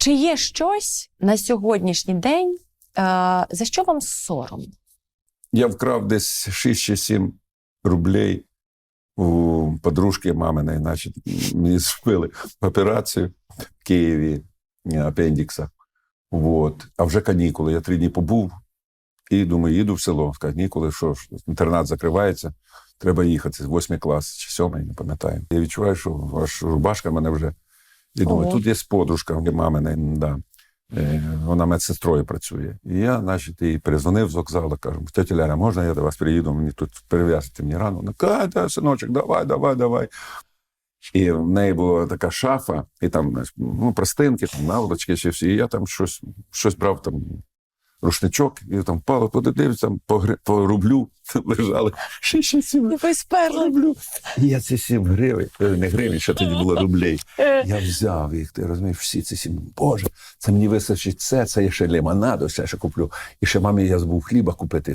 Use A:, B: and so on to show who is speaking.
A: Чи є щось на сьогоднішній день, е, за що вам соромно?
B: Я вкрав десь 6 чи 7 рублей у подружки маминої, значить, мені зробили операцію в Києві е, апендікса. Вот. А вже канікули. Я три дні побув і думаю, їду в село. Канікули, що ж, інтернат закривається, треба їхати. Восьмий клас чи сьомий, не пам'ятаю. Я відчуваю, що аж рубашка мене вже. І думаю,
A: Ого.
B: тут є подружка мамина, да. Е, вона медсестрою працює. І я, значить, їй перезвонив з вокзалу, кажу, тетя Ляля, можна я до вас приїду, мені тут перев'язати мені рану? Вона каже, синочок, давай, давай, давай. І в неї була така шафа, і там ну, простинки, там, наволочки чи всі. І я там щось, щось брав там рушничок, і там впало, подивився, там по, по рублю лежали. Ще ще сім рублю. І я ці сім гривень, е, не гривень, що тоді було рублей. Я взяв їх, ти розумієш, всі ці сім. Боже, це мені вистачить це, це я ще лимонаду, все ще куплю. І ще мамі я збув хліба купити.